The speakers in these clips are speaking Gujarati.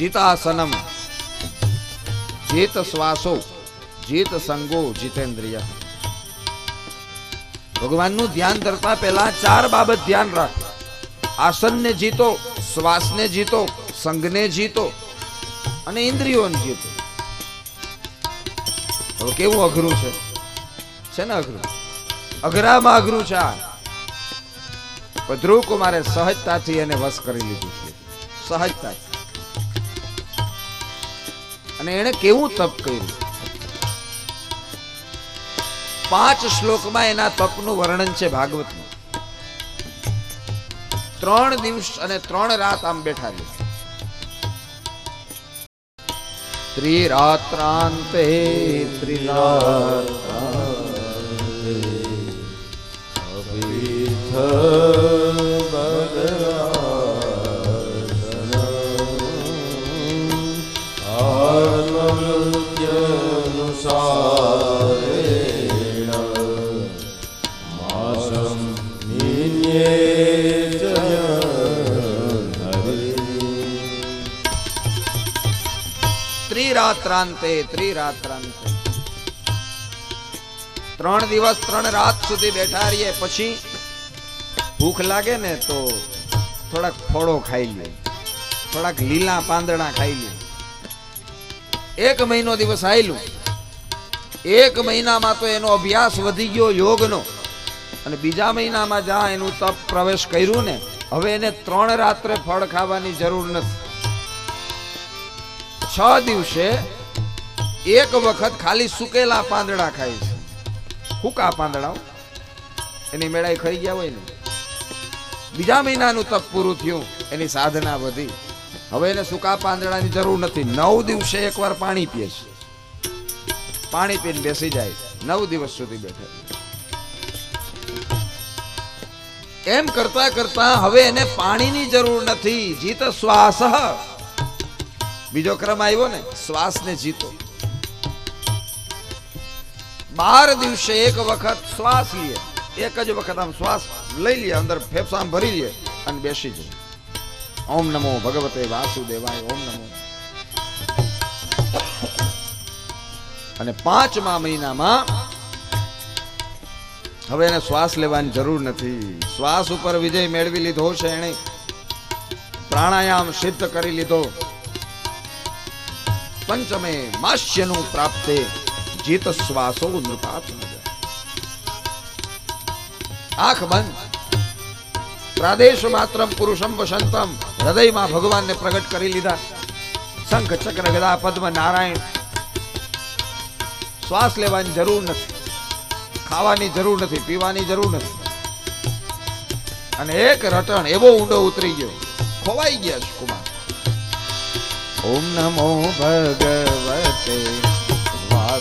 જીતાસનમ. જીત શ્વાસો જીત સંગો જીતેન્દ્રિય. ભગવાનનું ધ્યાન ધરતા પહેલા ચાર બાબત ધ્યાન રાખ. આસનને જીતો, શ્વાસને જીતો, સંઘને જીતો અને ઇન્દ્રિયોને જીતો. હવે કેવું અઘરું છે? છે ને અઘરું? અઘરામાં અઘરું છે આ. પણ કુમારે સહજતાથી એને વશ કરી લીધું છે. સહજતાથી. અને એણે કેવું તપ કર્યું? પાંચ શ્લોકમાં એના તપનું વર્ણન છે ભાગવતનું. ત્રણ દિવસ અને ત્રણ રાત આમ બેઠા રહે. ત્રિરાત્રાંતે આત્મવૃત્યનુસારેણ ત્રિરાત્રાંતે ત્રિરાત્રાંતે. ત્રણ દિવસ ત્રણ રાત સુધી બેઠા રહીએ, પછી ભૂખ લાગે ને તો થોડાક ફળો ખાઈ લે થોડાક લીલા પાંદડા ખાઈ લે એક મહિનો દિવસ આયલું. એક મહિનામાં તો એનો અભ્યાસ વધી ગયો યોગનો. અને બીજા મહિનામાં જ્યાં એનું તપ પ્રવેશ કર્યું ને, હવે એને ત્રણ રાત્રે ફળ ખાવાની જરૂર નથી. છ દિવસે એક વખત ખાલી સુકેલા પાંદડા ખાય છે. હુકા પાંદડાઓ એની મેળાઈ ખરી ગયા હોય ને. બીજા મહિનાનું તપ પૂરું થયું, એની સાધના વધી. હવે એને સૂકા પાંદડાની જરૂર નથી. નવ દિવસે એકવાર પાણી પીએ છે. પાણી પીને બેસી જાય. નવ દિવસ સુધી બેઠે. એમ કરતા કરતા હવે એને પાણીની જરૂર નથી. જીત શ્વાસ બીજો ક્રમ આવ્યો ને. શ્વાસને જીતો. બાર દિવસે એક વખત શ્વાસ લઈએ એક જ વખત આમ શ્વાસ લઈ લઈએ અંદર ફેફસામાં ભરી લઈએ અને બેસી જઈએ ઓમ નમો ભગવતે વાસુદેવાય, ઓમ નમો. અને પાંચમા મહિનામાં હવે એને શ્વાસ લેવાની જરૂર નથી. શ્વાસ ઉપર વિજય મેળવી લીધો છે એણે. પ્રાણાયામ સિદ્ધ કરી લીધો. પંચમે માસ્યનું પ્રાપ્તે. જીત શ્વાસો નૃપાત આંખ બંધ. પ્રાદેશ માત્રમ, પુરુષમ વસંતમ. હૃદયમાં ભગવાનને પ્રગટ કરી લીધા. શંખ, ચક્ર, ગદા, પદ્મ, નારાયણ. શ્વાસ લેવાની જરૂર નથી. ખાવાની જરૂર નથી, પીવાની જરૂર નથી. અને એક રટણ એવો ઊંડો ઉતરી ગયો. ખોવાઈ ગયા કુમાર. ઓમ નમો ભગવતે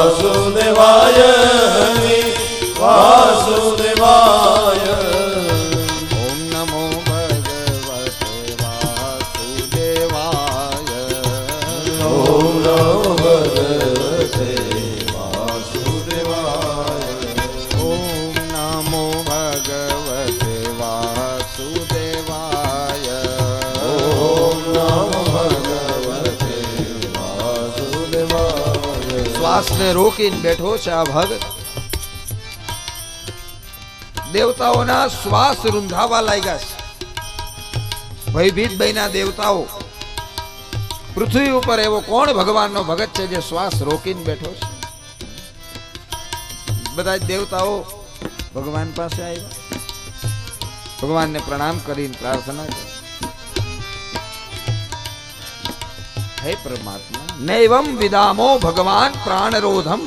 વાસુદેવાય હરે શ્વાસને રોકીને બેઠો છે આ ભગત દેવતાઓના શ્વાસ રૂંધાવા લાગ્યા છે. ભયભીત બન્યા દેવતાઓ, પૃથ્વી ઉપર એવો કોણ ભગવાનનો ભગત છે જે શ્વાસ રોકીને બેઠો છે? બધા દેવતાઓ ભગવાન પાસે આવ્યા. ભગવાનને પ્રણામ કરીને પ્રાર્થના કરી. હે પરમાત્મા. નૈવમ વિદામો ભગવાન પ્રાણરોધમ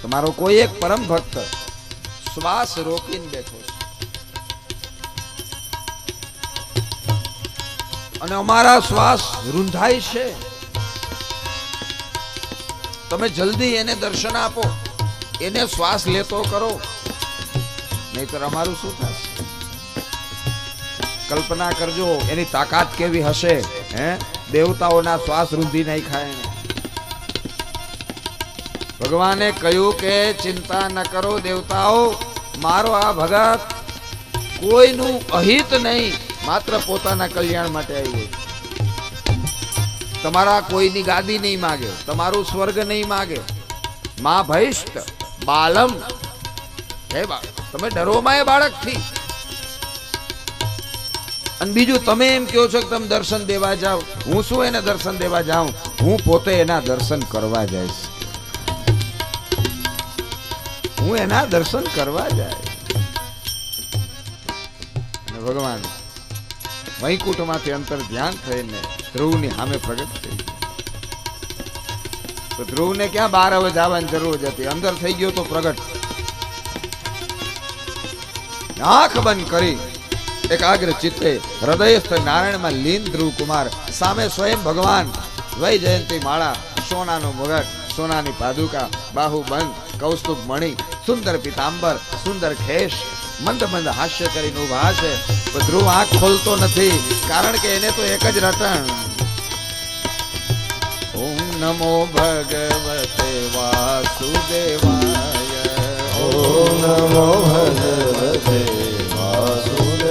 તમારો કોઈ એક પરમ ભક્ત શ્વાસ રોકીને બેઠો છે અને અમારા શ્વાસ રૂંધાય છે તમે જલ્દી એને દર્શન આપો એને શ્વાસ લેતો કરો નહીતર અમારું શું થશે કલ્પના કરજો એની તાકાત કેવી હશે હે દેવતાઓના શ્વાસ રૂંધી નાખ્યા એને. ભગવાને કહ્યું કે ચિંતા ન કરો દેવતાઓ, મારો આ ભગત કોઈનું અહિત નહીં, માત્ર પોતાના કલ્યાણ માટે આવ્યો. તમારા કોઈની ગાદી નહીં માગે, તમારું સ્વર્ગ નહીં માગે. મા ભૈષ્ટ બાલમ. હે બાળક, તમે ડરોમાં એ બાળકથી. અને બીજું તમે એમ કહો છો કે તમે દર્શન દેવા જાઓ. હું શું એને દર્શન દેવા જાઉં? હું પોતે એના દર્શન કરવા જઈશ. હું એના દર્શન કરવા જાય ભગવાન, વૈકુંઠમાંથી અંતર ધ્યાન થઈને ધ્રુવની સામે પ્રગટ થઈ. તો ધ્રુવને ક્યાં બહાર હવે જવાની જરૂર જ હતી? અંદર થઈ ગયો તો પ્રગટ. આંખ બંધ કરી. એકાગ્ર ચિત્તે હૃદયસ્થ નારાયણમાં લીન ધ્રુવ કુમાર સામે સ્વયં ભગવાન વૈ જયંતી માળા સોનાનું મુગટ સોનાની પાદુકા બાહુબંધ કૌસ્તુભ મણિ સુંદર પિતાંબર સુંદર ખેશ મંદ મંદ હાસ્ય કરીને ઊભા છે પણ ધ્રુવ આંખ ખોલતો નથી કારણ કે એને તો એક જ રટણ ઓમ નમો ભગવતે વાસુદેવાય ઓમ નમો ભગવતે વાસુદેવાય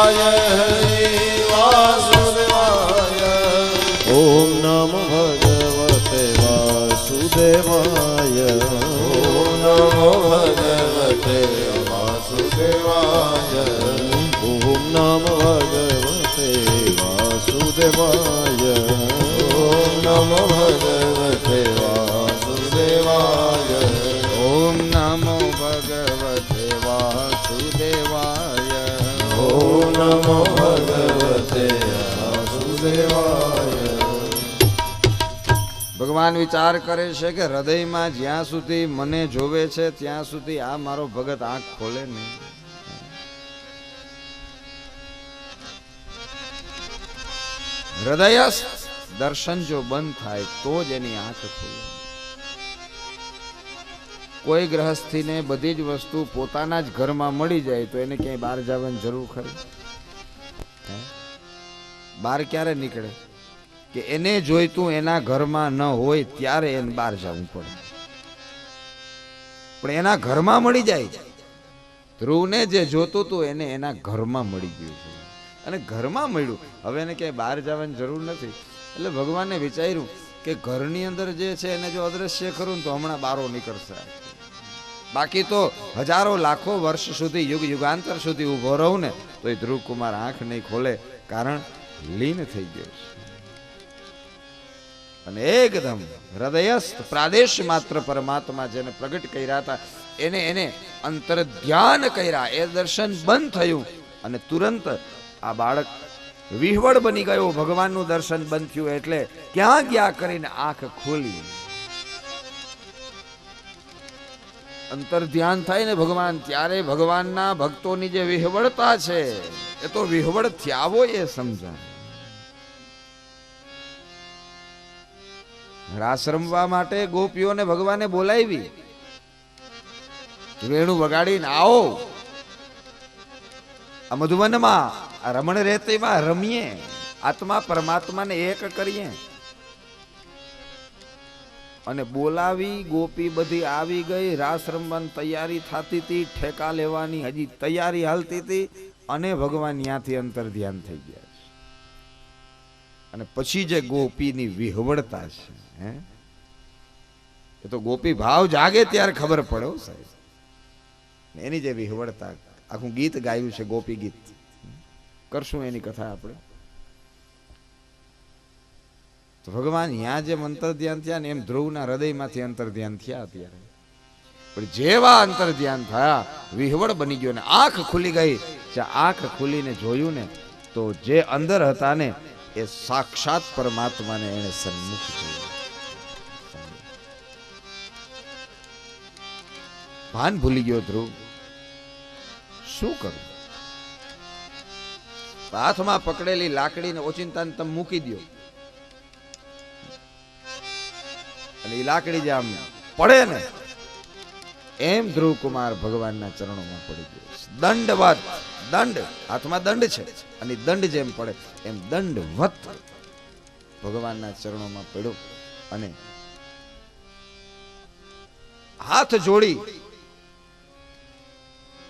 વાસુદેવાય વાસુદેવાય ઓમ નમ ભગવતે વાસુદેવાય નમો ભગવતે વાસુદેવાય ભગવાન વિચાર કરે છે કે હૃદયમાં જ્યાં સુધી મને જોવે છે, ત્યાં સુધી આ મારો ભગત આંખ ખોલે નહીં. હૃદય દર્શન જો બંધ થાય, તો જ એની આંખ ખુલે. કોઈ ગ્રહસ્થીને બધી જ વસ્તુ પોતાના જ ઘરમાં મળી જાય, તો એને ક્યાંય બહાર જવાની જરૂર ખરી? બહાર ક્યારે નીકળે? કે એને જોઈતું એના ઘરમાં ન હોય ત્યારે એને બહાર જવું પડે. પણ એના ઘરમાં મળી જાય ધ્રુવને જે જોતું હતું એને એના ઘરમાં મળી ગયું છે. અને ઘરમાં મળ્યું. હવે એને ક્યાંય બહાર જવાની જરૂર નથી. એટલે ભગવાને વિચાર્યું કે ઘરની અંદર જે છે એને જો અદ્રશ્ય કરું ને તો હમણાં બારો નીકળશે. બાકી તો હજારો લાખો વર્ષ સુધી યુગ યુગાંતર સુધી ઊભો રહું ને તો એ ધ્રુવ કુમાર આંખ નહીં ખોલે. કારણ લીન થઈ ગયો અને એકદમ હૃદયસ્થ પ્રાદેશ માત્ર પરમાત્મા જેને પ્રગટ કર્યા હતા, એને એને અંતર ધ્યાન કર્યા. એ દર્શન બંધ થયું અને તુરંત આ બાળક વિહવળ બની ગયો. ભગવાનનું દર્શન બંધ થયું એટલે ક્યાં ગયા કરીને આંખ ખોલી. અંતર ધ્યાન થાય ને ભગવાન, ત્યારે ભગવાનના ભક્તોની જે વિહવળતા છે, એ તો વિહવળ થયા હોય એ સમજાય રાસ રમવા માટે ગોપીઓને ભગવાને બોલાવી. વેણું વગાડીને, આવો. આ મધુવનમાં, આ રમણ રહેતીમાં રમીએ, આત્મા પરમાત્માને એક કરીએ. અને બોલાવી ગોપી બધી આવી ગઈ રાસ રમવાની તૈયારી થતી હતી, ઠેકા લેવાની હજી તૈયારી હાલતી હતી, અને ભગવાન ત્યાંથી અંતર ધ્યાન થઈ ગયા અને પછી જે ગોપીની વિહવળતા છે હે? એ તો ગોપી ભાવ જાગે ત્યારે ખબર પડે સાહેબ. એની જે વિહવડતા આખું ગીત ગાયું છે ગોપી ગીત. કરશું એની કથા આપણે. તો ભગવાન ત્યાં જેમ અંતર ધ્યાન થયા ને એમ ધ્રુવના હૃદયમાંથી અંતર ધ્યાન થયા અત્યારે. પણ જેવા અંતર ધ્યાન થયા, વિહવળ બની ગયો ને આંખ ખુલી ગઈ. આંખ ખુલીને જોયું ને, તો જે અંદર હતા ને, એ સાક્ષાત પરમાત્માને એને સન્મુખ જોયું. ભાન ભૂલી ગયો ધ્રુવ. શું કરું? હાથમાં પકડેલી લાકડીને ઓચિંતાને તમે મૂકી દો અને એ લાકડી જે આમ પડે ને, એમ ધ્રુવ કુમાર ભગવાનના ચરણોમાં પડી ગયો. દંડવત દંડ, હાથમાં દંડ છે અને દંડ જેમ પડે એમ દંડવત ભગવાનના ચરણોમાં પડ્યો અને હાથ જોડી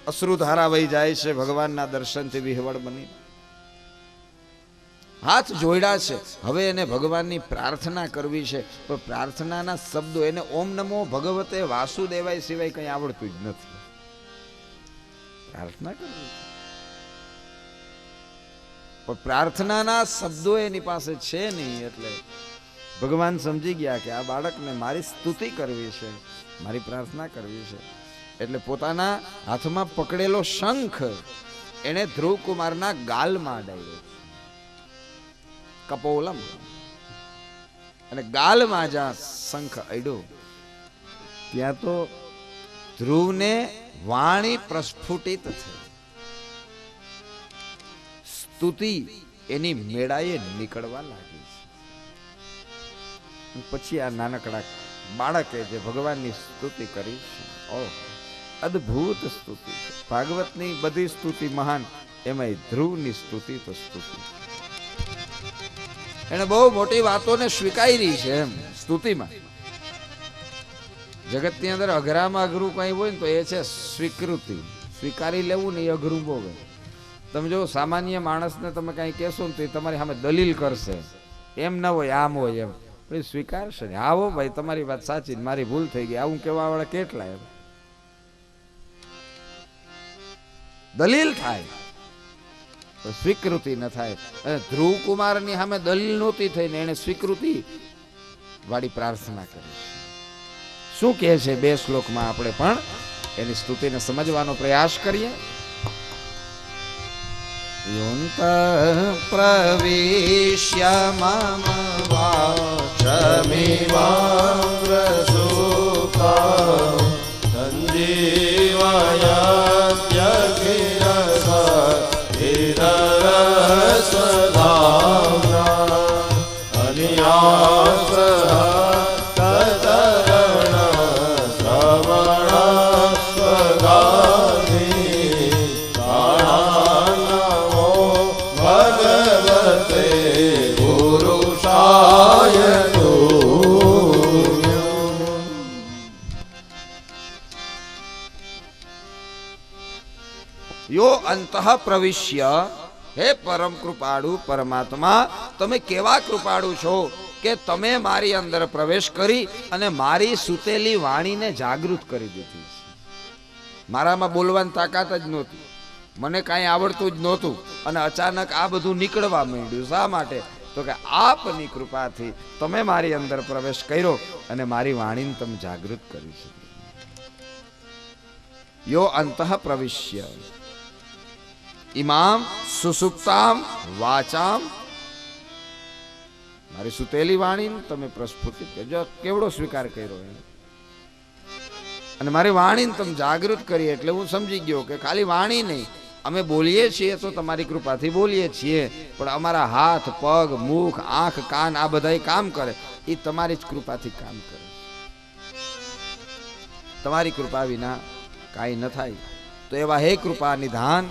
અશ્રુધારા વહી જાય છે, ભગવાનના દર્શનથી વિહવળ બની. હાથ જોડ્યા છે, હવે એને ભગવાનની પ્રાર્થના કરવી છે, પણ પ્રાર્થનાના શબ્દો એને ઓમ નમો ભગવતે વાસુદેવાય સિવાય કંઈ આવડતું જ નથી. પ્રાર્થના કરવી. પણ પ્રાર્થનાના શબ્દો એની પાસે છે નહીં, એટલે ભગવાન સમજી ગયા કે આ બાળકને મારી સ્તુતિ કરવી છે, મારી પ્રાર્થના કરવી છે. એટલે પોતાના હાથમાં પકડેલો શંખ એને ધ્રુવ કુમારના ગાલમાં અડાડ્યો કપોલમ. અને ગાલમાં જ્યાં શંખ અડ્યો ત્યાં તો ધ્રુવને વાણી પ્રસ્ફુટિત થઈ. સ્તુતિ એની મેળાએ નીકળવા લાગી પછી આ નાનકડા બાળકે જે ભગવાનની સ્તુતિ કરી છે. ઓહ. અદ્ભુત સ્તુતિ છે. ભાગવતની બધી સ્તુતિ મહાન એમાં ધ્રુવની સ્તુતિ તો સ્તુતિ. એને બહુ મોટી વાતોને સ્વીકારી છે એમ, સ્તુતિમાં. જગતની અંદર અઘરામાં અઘરું કંઈ હોય ને તો એ છે સ્વીકૃતિ. સ્વીકારી લેવું ને એ અઘરું બહુ તમે જો સામાન્ય માણસને તમે કાંઈ કહેશો ને તો એ તમારી સામે દલીલ કરશે. એમ ના હોય, આમ હોય એમ. પણ સ્વીકારશે ને. આવો ભાઈ, તમારી વાત સાચી મારી ભૂલ થઈ ગઈ. આવું કહેવા વાળા કેટલા એમ? દલીલ થાય. સ્વીકૃતિ ન થાય. અને ધ્રુવ કુમારની સામે દલીલ નહોતી થઈને એણે સ્વીકૃતિ વાળી પ્રાર્થના કરી. શું કહે છે બે શ્લોકમાં આપણે પણ એની સ્તુતિને સમજવાનો પ્રયાસ કરીએ? પ્રવેશ્ય મમ ક્ષમિવાગ્રસુતા સંજીવયા પ્રવિશ્ય. હે પરમ કૃપાળુ પરમાત્મા, તમે કેવા કૃપાળુ છો કે તમે મારી અંદર પ્રવેશ કરી અને મારી સૂતેલી વાણીને જાગૃત કરી દીધી મારામાં બોલવાની તાકાત જ નહોતી. મને કાંઈ આવડતું જ નહોતું અને અચાનક આ બધું નીકળવા માંડ્યું. શા માટે? તો કે આપની કૃપાથી તમે મારી અંદર પ્રવેશ કર્યો અને મારી વાણીને તમે જાગૃત કરી છે યો અંતઃ પ્રવિશ્ય. ઇમામ સુસુપ્તામ વાચામ. મારી સુતેલી વાણીને તમે પ્રસ્ફુટિત કરજો. કેવડો સ્વીકાર કર્યો એને અને મારી વાણીને તમે જાગૃત કરી એટલે હું સમજી ગયો કે ખાલી વાણી નહીં, અમે બોલીએ છીએ તો તમારી કૃપાથી બોલીએ છીએ, પણ અમારા હાથ, પગ, મુખ, આંખ, કાન, આ બધા કામ કરે. એ તમારી જ કૃપાથી કામ કરે તમારી કૃપા વિના કાંઈ ન થાય. તો એવા હે કૃપા નિધાન